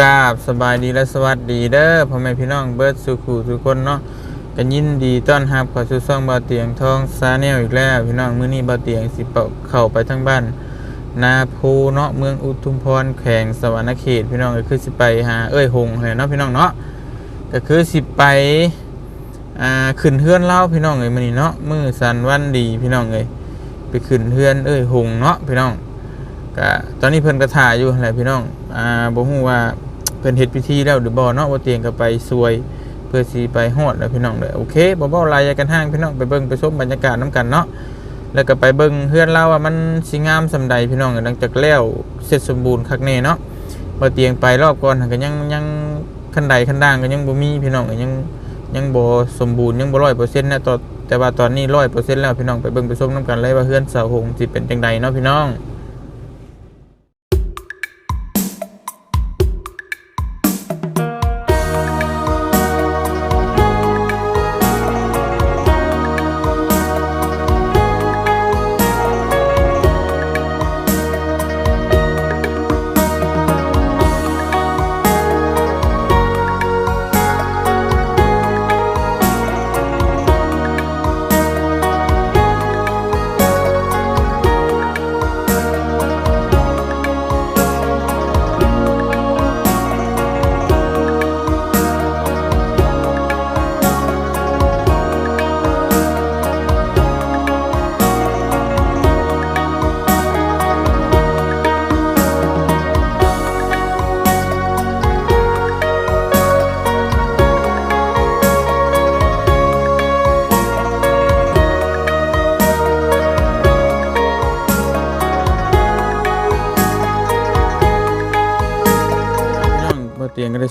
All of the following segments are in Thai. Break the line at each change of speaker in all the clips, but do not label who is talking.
กราบสบายดีและสวัสดีเด้อพ่อแม่พี่น้องเบิร์ดสุขูทุกคนเนาะกันยินดีต้อนรับเข้าสู่ช่องบ่าเตียงทองซาแนลอีกแล้วพี่น้องมื้อนี้บ่าเตียงสิเปาเข้าไปทางบ้าน นาโพเนาะเมืองอุทุมพรแขวงสวรรณเขตพี่น้องก็คือสิไปหาเอ้ยหงแหละเนาะพี่น้องเนาะก็คือสิไปอ่าขึ้นเฮือนเล่าพี่น้องเอ้ยมื้อนี้เนาะมื้อสันวันดีพี่น้องเอ้ยไปขึ้นเฮือนเอ้ยหงเนาะพี่น้องก็ตอนนี้เพิ่นก็ถ่ายอยู่แหละพี่น้อง อ่าบ่ฮู้ว่าเพิ่นเฮ็ดพิธีแล้วหรือบ่เนาะบ่เตียงก็ไปซวยเพื่อสิไปฮอดแล้วพี่น้องเด้อโอเคบ่เว้าลายกันห้างพี่น้องไปเบิ่งไปชมบรรยากาศนํกันเนาะแล้วก็ไปเบิ่งเฮือนเราว่ามันสิงามสำใดพี่น้องหลังจากแล้วเสร็จสมบูรณ์คักแน่เนาะบ่เตียงไปรอบก่อนกันก็ยังยังคันใดคันด่างก็ยังบ่มีพี่น้องก็ยังยังบ่สมบูรณ์ยังบ่100%นะตอนแต่ว่าตอนนี้100%แล้วพี่น้องไปเบิ่งไปชมนํกันเลยว่าเฮือนเสาหงสิเป็นจังใดเนาะพี่น้อง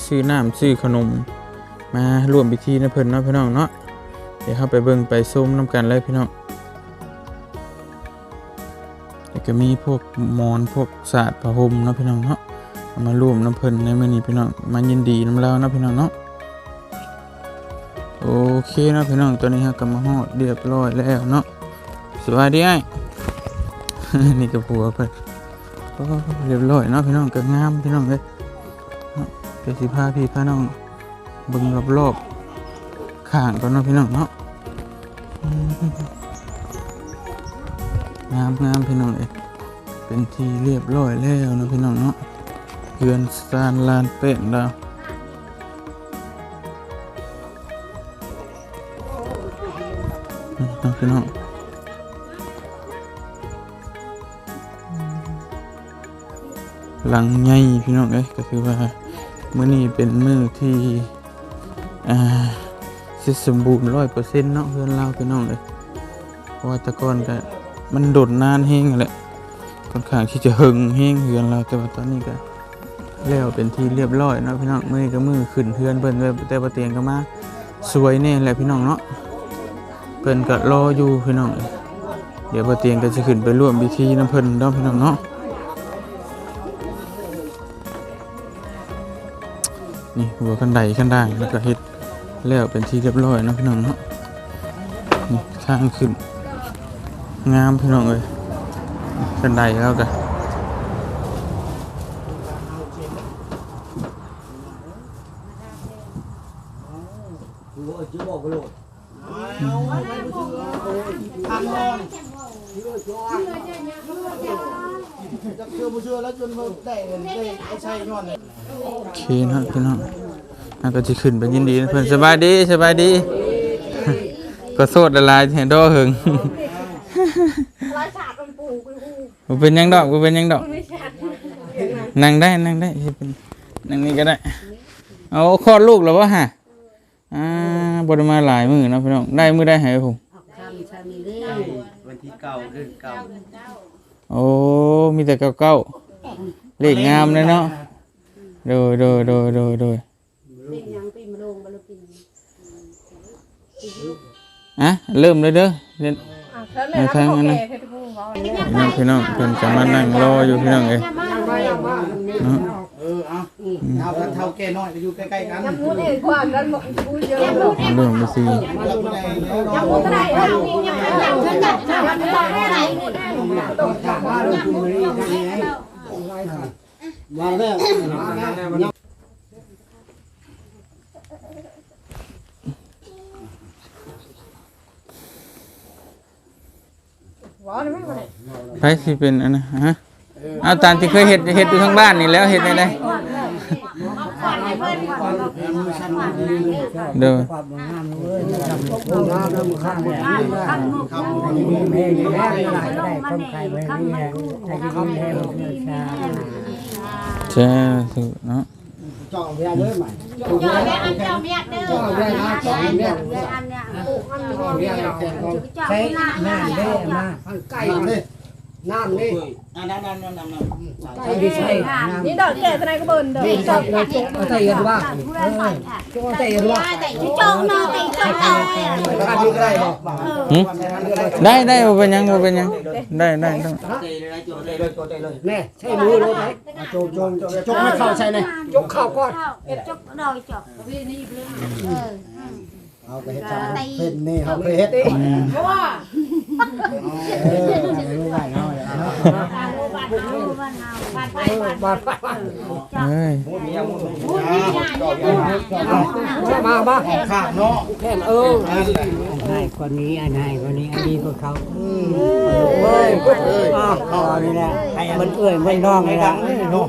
ซื้อน้ำซื้อขนม มาร่วมพิธีนะเพิ่นเนาะพี่น้องเนาะเดี๋ยวเข้าไปเบิ่งไปส้มน้ำกันเลยพี่น้องแล้วก็มีพวกมอนพวกศาสตร์ผ้าห่มเนาะพี่น้องเนาะเอามาร่วมน้ำเพิ่นในมื้อนี้พี่น้องมายินดีน้ำเรานาะพี่น้องเนาะโอเคนาะพี่น้องตอนนี้ฮะก็มาฮอดเรียบร้อยแล้วเนาะสวัสดีไอ้นี่ก็ผัวเพิ่นโอ้เรียบร้อยเนาะพี่น้องก็งามพี่น้องเอ้ย เดี๋ยวสิพาพี่พาน้องเบิ่งรอบๆข้างก่อนเนาะพี่น้องเนาะงามงามพี่น้องเอ้ยเป็นที่เรียบร้อยแล้วนะพี่น้องเนาะเรือนซานลานเป็ดดาวพี่น้องหลังใหญ่พี่น้องเอ้ยก็คือว่า มื้อนี้เป็นมื้อที่อ่าสิสมบูรณ์ร้อยเปอร์เซ็นต์เนาะเพื่อนเราพี่น้องเลยเพราะว่าตะกอนก็มันโดดนานแห้งแหละค่อนข้างที่จะหึงแห้งเพื่อนเราแต่ว่าตอนนี้ก็แล้วเป็นที่เรียบร้อยเนาะพี่น้องมือก็มือขึ้นเพื่อนเพิ่นเลยแต่ว่าเตียงก็มาสวยแน่แหละพี่น้องเนาะเพิ่นก็รออยู่พี่น้อง เดี๋ยวบ่เตียงก็จะขึ้นไปร่วมพิธีน้ำเพิ่นเนาะพี่น้องเนาะ นี่หัวกันไดกันด่างแล้วก็เฮ็ดแล้วเป็นที่เรียบร้อยนะพี่น้องเนาะนี่ข้างขึ้น งามพี่น้องเลยกันไดแล้วกัน
จักเชื่อบ่เชื่อแล้วจนมาได้เงินได้ไอ้ใช่ย้อนเลย
โอเคเนาะพี่น้องแล้วก็จะขึ้นไปยินดีนะเพื่อนสบายดีสบายดี ก็โสดละลายแทนดอเหิง
ร้อยฉาดมันปูกูกู
กูเป็นหยังดอกกูเป็นหยังดอก
ไม่ฉาด
นั่งได้นั่งได้สิเป็นนั่งนี่ก็ได้เอาคลอดลูกแล้ววะฮะอ่าบไดมาหลายมือเนาะพี่น้องได้มือได้หายผม
วันที่เก่าเดือนเก่า
โอ้ มีแต่เก้าเก้าเลขงามเลยเนาะโดยโดยโดยโดยโดย
เป็นยังปีมาลงมาลงปี
อะเริ่มเลยเด้อเรียน
อะแล้วเลยนะโอเคเพชรพูเขาเนี่ย
พี่น้องพี่น้องเพิ่นจะมานั่งรออยู่พี่น้องเอ้ยเนาะ
เออเอาเอากันเท่าแก่น้อยก็อยู่ใกล้ๆกัน
พูดเองกว่ากันบอกพูดเยอะ
เริ่มไปสิ
มาแล้วบ่ได้แล้ว
ยังพูดไม่ได้ยังพูดยังยังยังยังยังไม่ได้ไหน
มาแล้วมาแล้วไป
สิเป็นอันนะฮะเอาตามที่เคยเห็ดเห็ดอยู่ข้างบ้านนี่แล้วเห็ดได้ได้
rồi cha thử nó น้ำได้มา
ไก่นี่น้ำนี่
ใช้ที่ใช้น้ำ
นี่ดอกแก่ทนายก็เบิ่นเด้อ
นี่ชอบเลยจุกเอาใจเย็นว่าจุกเอาใจเย็นว่า
แต่เจ้าเนาะแต่เจ้าเอา
ข้าวก็ได้บ่
หึได้ได้บ่เป็นหยังบ่เป็นหยังได้ได้ต้อง
แน่ใช้มือเลยไหม
โจมโจมจกไม่เข้าใช่ไหม
จุกข้าวก้อน
จกดอยจกเออ
เอาไปเฮ็ดจำเป็นนี่เขาเคยเฮ็ด
เพราะว่า
เออรู้ได้เนาะ
บ้านเฮาบ้านเฮาบ้านไปบ้าน
บาด
เอ้ย
มามา
ข้างเนาะ
แค่เออให้คนนี้อันให้คนนี้อันนี้พวกเขาเอ้ยเอ้ยอ๋อนี่แหละมันเอ้ยมันน้องนี่แหละเนาะ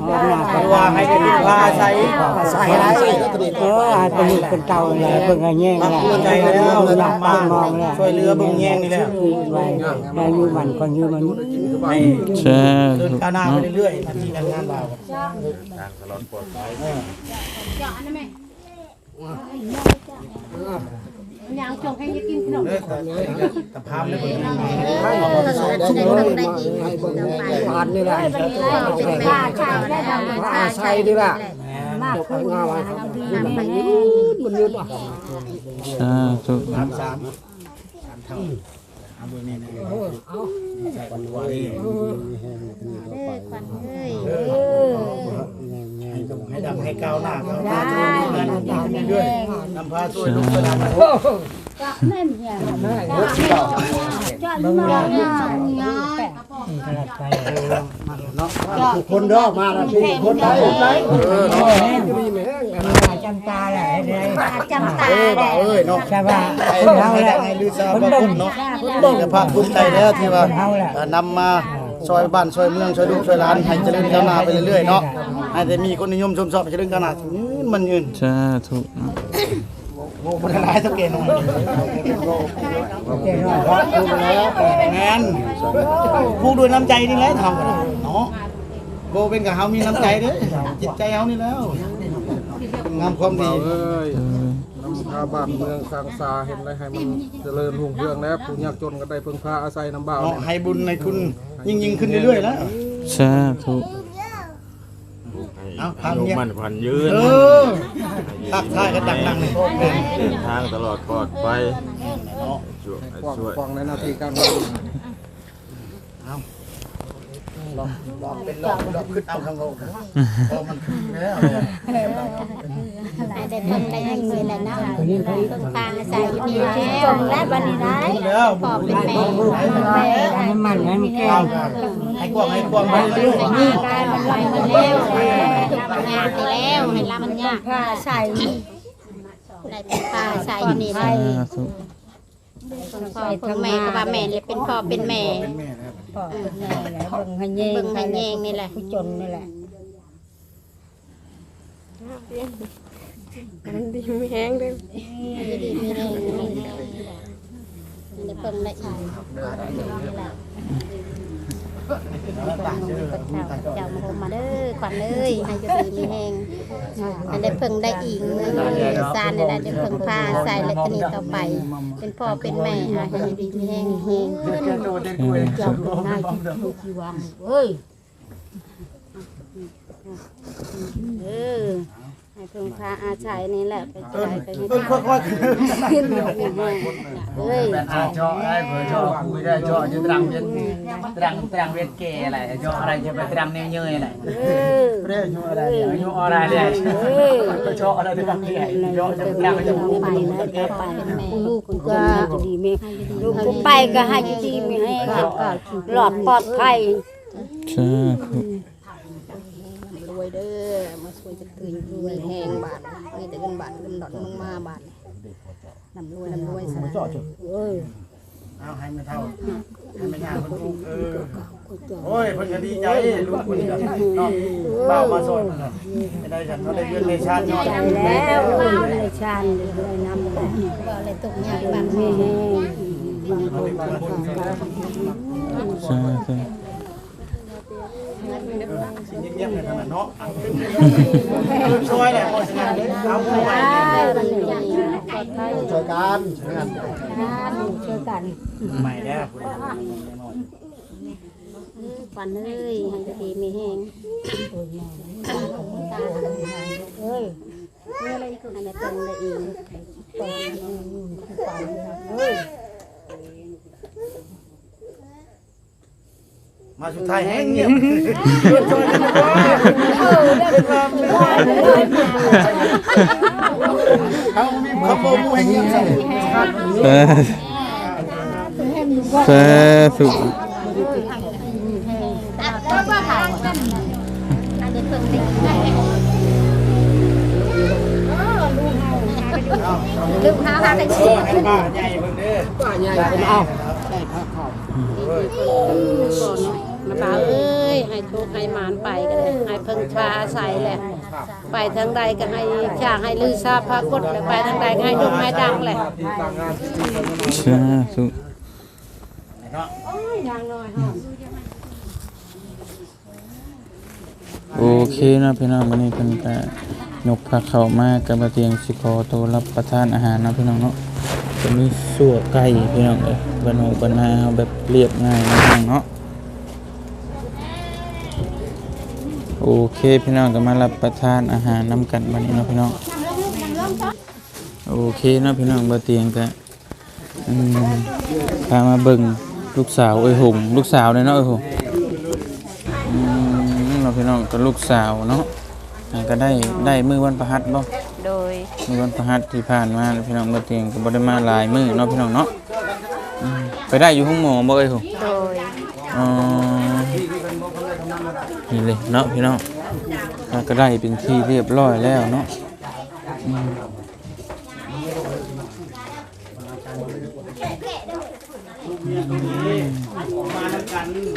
ว่าให้เป็นพาใส่ใส่อะไรเออให้เป็นลูกเป็นเต่าเลยเบิ่งแง่งแหละใจแล้วนำมาช่วยเหลือเบิ่งแง่งนี่แหละได้อยู่มันคนอยู่มัน
แช่สุ
ก้าวหน้าไป
เนาะ
เรื่อยๆที่งานเรา
เจ้าอันนั้นแม่ยางจงให้กินขนม
ตะพามเลย
ให้เบิ่งบานนี่แหละว่าใส่ดีล่ะมากขึ้นงามมันยืดมันยืดอะ
แช่สุเนาะ
สามสาม เท่าเอาเบอร์นี้นะเอาใส่วันวารีให้ดังให้ก้าวหน้าก้าวหน้าช่วยงานดีเรื่อยๆนำพาช่วยลูกหลาน
ก็แม่เนี่ยจ้าลูกมาเนี่ยเนี่ย
ทุกคนเด้อมาล้วทุกคนได้ได้เออเนาะ
จำตาแหละไอ้
จำตา
เออบ่าวเอ้ยเนาะ
ใช่ป่ะ
ไอ้เราให้ได้ให้ลือซาบ่คุณเนาะนี่ภาคภูมิใจแล้วที่ว่านำมาซอยบ้านซอยเมืองซอยลูกซอยหลานให้เจริญก้าวหน้าไปเรื่อยๆเนาะให้แต่มีคนนิยมชมชอบให้เจริญก้าวหน้ายืนมันยืน
แช่สุเนาะ
โอ้บ่ได้หลายสักเกณฑ์หน่อย
เก่งหน่อย
พูดแล้วงานพูดด้วยน้ำใจนี่แหละทำกันเนาะโบเป็นกับเฮามีน้ำใจเด้อจิตใจเฮานี่แล้ว งามความดี
เอ้ยนำพาบ้านเมืองสร้างสาเห็นอะไรให้มันเจริญรุ่งเรืองแล้วผู้ยากจนก็ได้พึ่งพาอาศัยน้ำบ่าว
เนาะ
เนี่ย
ให้บุญในคุณยิ่งยิ่งขึ้นเรื่อยๆแล้ว
แช่สุ
เอา
ให้
ทำ
ลูก
เนี่ย
มันขวัญยืน
เออทักทายกันดังๆเลย
เดินทางตลอดปลอดภัยช่วย
กว้าง
ช่วย
กว้างในหน้าที่การงาน
ลองลองเป็นลองลองขึ้นเอาข้างโลกพอมันขึ้นแล้ว
ได้เพิ่งได้เงินแล้วนะเพิ่งพาใส่นี่แล้วและบันนี้ได้
แล้ว
ปอบเป็นแม่
ให้มันให้มันแก่
ให้กว้างให้กวางไปเรื่อย
มีการมันไหลมาแล้วงานไปแล้วให้ลำมันยากผ้าใส่ได้เป็นผ้าใส่นี่ได้
แช่สุ
พ่อคุณแม่ก็ว่าแม่เลยเป็นพ่อเป็นแม่
ๆแม่นะครับ
เบิ่งให้แยง
เบิ่งให้แยงนี่แหละ
ผู้จนนี่แหละ มัน
ดีไมีแรงนี่เพิ่งได้อีกนี่แหละเจ้ามามาเด้อขวัญเอ้ยให้อยู่ดีมีแห้งให้ได้เพิ่งได้อีกเมื่อซานได้ได้เพิ่งพาใส่และตนีต่อไป เป็นพ่อเป็นแม่ให้ดีมีแห้งแห้ง
เจ้าเป็นนายที่ที่วางเอ้ย
เออ ให้เพิ่งพาอาชัยนี่แหละไปใช้ไป
เออค่อยๆ
ขึ้นเฮ้ย
cho ai vừa cho vui đây cho như trăng viên trăng trăng viên kề lại cho đây cho phải trăng nêu nhơi này
เออ
เรียกอยู่อะไร
như ở đây đây cho ở đây trăng kia cho cho trăng cho
ไปนะไปไปแม่
ลูกก็ดีแม่ลูกกูไปก็ให้ดีแม่ให้หลอดปลอดภัย
แช่สุ
ร วยเด้อมาช่วยจะตื่นรวยแหงบาทมีแต่เงินบาทเงินดอทลงมาบาทนำรวยนำรวยซะ
เอ้ย
เอาให้มันเท่าให้มันยาคนลูกเออโอ้ยเพิ่นก็ดีใจลูกเพิ่นก็เนาะบ่าวมาสอนเพิ่นน่ะไม่ได้ฉันเขาได้เงินในชาติยอด
แล้วเลยชาญเลยนำเลย
บ่เลยตกยากบาง
นี่แห้ง
ใช่ใช่
สิ่งเงียบๆในขนาดเนาะช่วยแหละพอสิงานเอาผู้ใหม่
ปลอดภัย
ช่วยกัน
ช่วยกัน
ใหม่แล้ว
ขวัญเอ้ยห้อยู่ดีมีแห้ง
เอ้ย
ให้ได้เพิ่งได้อีก
มาสุดท้ายแห้งเงียบช่วยกันเขามีเขาโปรโมทให้เงียบใส่
เออเออสุข
ให้ได้เด้ลืมหาหากันสิ
ป้าใหญ่เบิ่งเด้อ
ป้าใหญ่เป็นเอา
มา บ่าวเอ้ยให้โชคให้หมานไปก็ได้ให้เพิ่งพาอาศัยแหละ ไปทางใดก็ให้ช่างให้ลือทราพระกฏแล้วไปทางใดก็ให้ดุไม้ดังแหละ
ใช่สุโอเคนะพี่น้องวันนี้เพิ่นก็ยกผักเขามากกับเตียงสิขอตัวรับประทานอาหารนะพี่น้องเนาะจะมีสั่วไก่พี่น้องเอ้ยบ้านโฮบ้านนาแบบเรียบง่ายนะพี่น้องเนาะ โอเคพี่น้องก็มารับประทานอาหารน้ำกันวันนี้เนาะพี่น้องโอเคเนาะพี่น้องบาเตียงก็อืมพามาเบิ่งลูกสาวเอ้ยหงลูกสาวเลยเนาะเอ้ยหงอืมเนาะพี่น้องก็ลูกสาวเนาะอ่าก็ได้ได้มือวันประหัสบ่
โดย
มือวันประหัสที่ผ่านมาพี่น้องบาเตียงก็บ่ได้มาหลายมือเนาะพี่น้องเนาะอืมไปได้อยู่ห้องหมอบ่เอ้ยหง
โดย
อ๋อ นี่เลยเนาะพี่น้องแล้วก็ได้เป็นที่เรียบร้อยแล้วเนาะอืม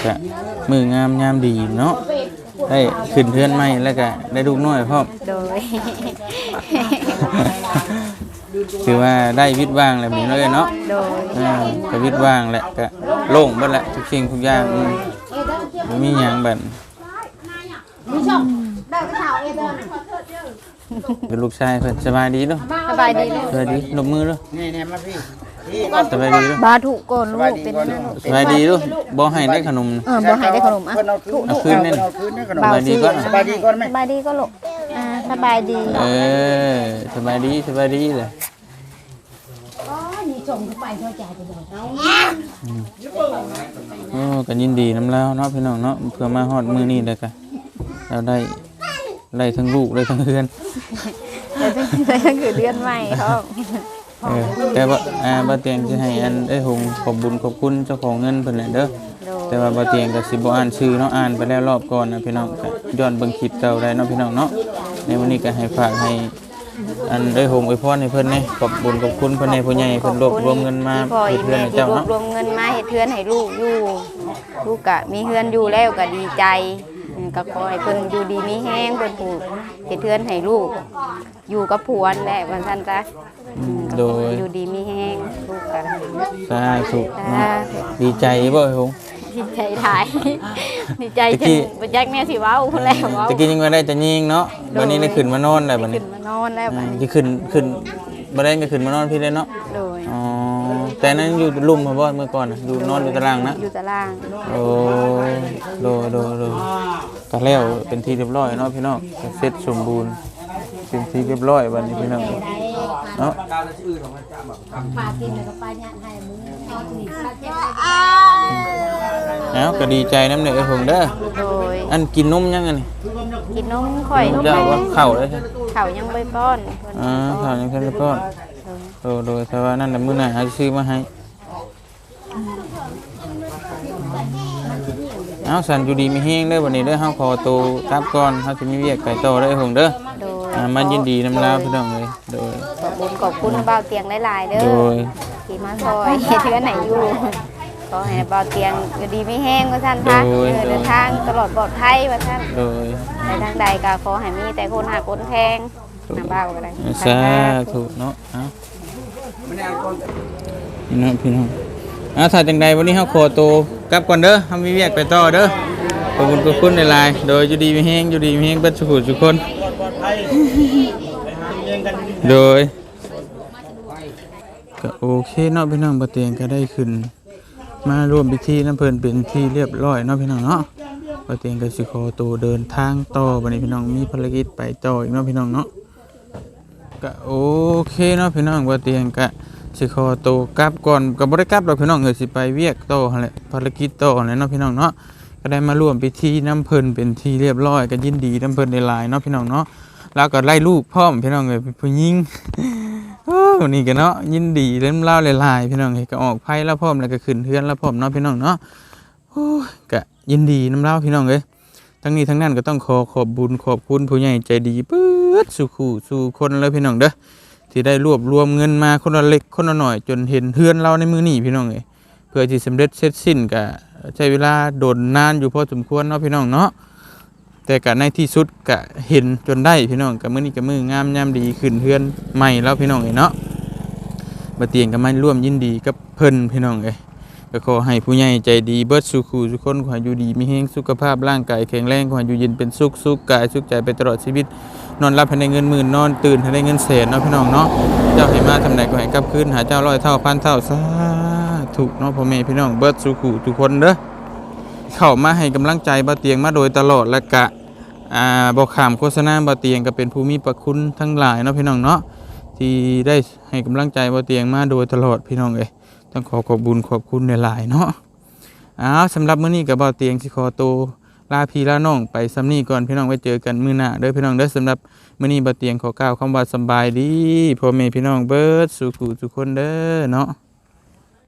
ก็มืองามยามดีเนาะได้ขึ้นเพื่อนใหม่แล้วก็ได้ลูกน้อยพร้อม
โดย
ถือว่าได้วิตว่างแล้วนี่เนาะเอ้ยเนาะ
โดย
อ่าก็วิตว่างแหละก็โล่งเบิดแหละทุกสิ่งทุกอย่างอืมบ่มีหยังแบบ เป็นลูกชายเพิ่นสบายดีเนาะ
สบายดีเลย
สบายดีลบมือเนาะ
นี่แนมมาพี่พี่
สบายดีเนาะ
บาถูกก่อนลูกเป็น
สบายดีเนาะบ่ให้ได้ขนมนะ
เออบ่ให้ได้ขนมอะ
เพิ่นเอาคืน
เอาคืนนี่
เอาคืนนี่ขนม
สบายดีก่อน
สบายดีก่อนไหม
สบายดีก็ลูกอ่าสบายดี
เออสบายดีสบายดีเลยโอ้กันยินดีน้ำแล้วเนาะพี่น้องเนาะเพื่อมาฮอดมือนี่เลยกันเราได้ ได้ทั้งลูกได้ทั้งเพื่อน
แต่จะจะคือเดือนใหม่เขา
เออแต่ว่าอ่าบ่เตียงสิให้อันเอ้ยหงขอบบุญขอบคุณเจ้าของเงินเพิ่นแหละเด้อ
โดย
แต่ว่าบ่เตียงก็สิบ่อ่านชื่อเนาะอ่านไปแล้วรอบก่อนนะพี่น้องก็ย้อนเบิ่งคลิปเก่าได้เนาะพี่น้องเนาะในวันนี้ก็ให้ฝากให้อันเอ้ยหงอวยพรให้เพิ่นนี่ขอบบุญขอบคุณเพิ่นในผู้ใหญ่เพิ่นรวบรวมเงินมา
พอ
เฮ็
อี
ดเพื่อ
แม่
นให้
ที่
เจ้าร
วบ
เนาะ
รวมเงินมาเฮ็ดเทือนให้ลูกอยู่ลูกกะมีเฮือนอยู่แล้วก็ดีใจอืม ก็ขอให้เพิ่นอยู่ดีมีแห้งเพิ่นผู้เฮ็ดเทือนให้ลูก อยู่กับผัวนั่นแหละว่าซั่นซะอืมก็
โด
ขอให้
ย
อยู่ดีมีแห้งลูกกัน
สาธุ
สา
ดีใจบ่เอ้ยหง
ดีใจหลาย ดีใจจ
ตะกี้
นบ่จักแม่สิเว้าพุ่นแล้วเว้า
ตะกี้ยังว่าได้แต่ยิงเนาะวันนี้ได้ขึ้นมานอนแล้วบัดนี้
ขึ้นมานอนแล้วบัดนี้
จะขึ้นขึ้นบ่ได้ก็ขึ้นมานอนพี่เลยเนาะ
โดย
อ๋อ แต่นั้นอยู่ลุ่มมาบ่เมื่อก่อนน่ะอยู่นอนอยู่ตารางนะ
อยู่ตาราง
โอ้โดโดโดก็แล้วเป็นที่เรียบร้อยเนาะพี่น้องก็เสร็จสมบูรณ์เป็นที่เรียบร้อยวันนี้พี่น้องเนาะ
ปลากินแล้วก็ปลาย่างให้มึงเอาสิปลาเจ็บ
แล้วก็ดีใจน้ำเนี่ยไอ้ผมเด้อ
โดย
อันกินนมยังไงนี่
กินนมข่อยนม
เจ้า
ไป
ว่าเข้าเลยใช่
เขายังไม่ป้อนเพิ่น
อ่าข้าวยังแค่จะป้อน โดโดแต่ว่านั่นแหละมื้อหน้าหาซื้อมาให้เอาสันอยู่ดีมีแห้งเด้อวันนี้เด้อเฮาขอตัวกลับก่อนเฮาสิมีเวียกไก่ต่อเด้อไอ้ผมเด้อ
โดย
อ่ามันยินดีนำลาวพี่น้องเลยโดย
ขอบคุณขอบคุณบ่าวเตียงหลายๆเด้
โด
อยที่มาซอยเฮ็ดเทือนให้อยู่ขอให้เบาเตียงอยู่ดีไม่แห้งว่าซั่นค่ะเออเดินทางตลอดปลอดภัยว่าซั่น
โดย
ไปทางใดก็ขอให้มีแต่คนหาคนแพงน้ำบ้าก็ได้
สาธุเนาะเอา พี่น้องพี่น้องอ่าถ้าจังใดวันนี้เฮาขอตัวกลับก่อนเด้อเฮามีเวียกไปต่อเด้อขอบคุณขอบคุณหลายโดยอยู่ดีมีแฮงอยู่ดีมีแฮงเบิดสุขทุกคน
ปลอดภัยไปหาเลี้ยงกัน
โดยก็โอเคเนาะพี่น้องบ่เตียงก็ได้ขึ้น มาร่วมพิธีน้ำเพลินเป็นที่เรียบร้อยเนาะพี่น้องเนาะบ่เตียงก็สิขอตัวเดินทางต่อบัดนี้พี่น้องมีภารกิจไปต่ออีกเนาะพี่น้องเนาะ ก็โอเคเนาะพี่น้องบ่เตียงก็สิขอตัวกลับก่อนก็บ่ได้กลับดอกพี่น้องเอยสิไปเวียกโตอหั่นแหละภารกิจต่อหั่นแหละเนาะพี่น้องเนาะก็ได้มาร่วมพิธีน้ำเพลินเป็นที่เรียบร้อยก็ยินดีน้ำเพลินได้หลายเนาะพี่น้องเนาะแล้วก็ไล่ลูกพร้อมพี่น้องเอ้ยผู้หญิงโอ้นี่ก็เนาะยินดีเล่นเล่าหลายๆพี่น้องเฮก็ออกไพ่แล้วพร้อมแล้วก็ขึ้นเทือนแล้วพร้อมเนาะพี่น้องเนาะโอ้ก็ยินดีน้ำเล่าพี่น้องเอ้ย ทั้งนี้ทั้งนั้นก็ต้องขอขอบบุญขอบคุณผู้ใหญ่ใจดีปื๊ดสู่คู่สู่คนเลยพี่น้องเด้อที่ได้รวบรวมเงินมาคนละเล็กคนละหน่อย จนเห็นเทือนเราในมือนี่พี่น้องเอยเพื่อที่สำเร็จเสร็จสิ้นก็ใช้เวลาโดนนานอยู่พอสมควรเนาะพี่น้องเนาะแต่ก็ในที่สุดก็เห็นจนได้พี่น้องกับมื้อนี้ก็มืองามยามดีขึ้นเฮือนใหม่แล้วพี่น้องเอยเนาะบ่เตียงก็มาร่วมยินดีกับเพิ่นพี่น้องเอย ก็ขอให้ผู้ใหญ่ใจดีเบิดสุขูทุกคนขอให้อยู่ดีมีแรงสุขภาพร่างกายแข็งแรงขอให้อยู่เย็นเป็นสุขสุขกายสุขใจไปตลอดชีวิต นอนรับให้ได้เงินหมื่นนอนตื่นให้ได้เงินแสนเนาะพี่น้องเนาะเจ้าให้มาทำไหนก็ให้กลับคืนหาเจ้าร้อยเท่าพันเท่าสาธุเนาะพ่อแม่พี่น้องเบิดสุขูทุกคนเด้อเข้ามาให้กำลังใจบ่เตียงมาโดยตลอดและกะอ่าบอกขามโฆษณาบ่เตียงก็เป็นภูมิประคุณทั้งหลายเนาะพี่น้องเนาะที่ได้ให้กำลังใจบ่เตียงมาโดยตลอดพี่น้องเอ้ย ต้องขอขอบบุญขอบคุณหลายๆเนาะอ้าวสำหรับมื้อนี้ก็บ่เตียงสิขอตัวลาพี่ลาน้องไปสำนี้ก่อนพี่น้องไว้เจอกันมื้อหน้าเด้อพี่น้องเด้อสำหรับมื้อนี้บ่เตียงขอกล่าวคำว่าสบายดีพ่อแม่พี่น้องเบิดสุขุทุกคนเด้อเนาะ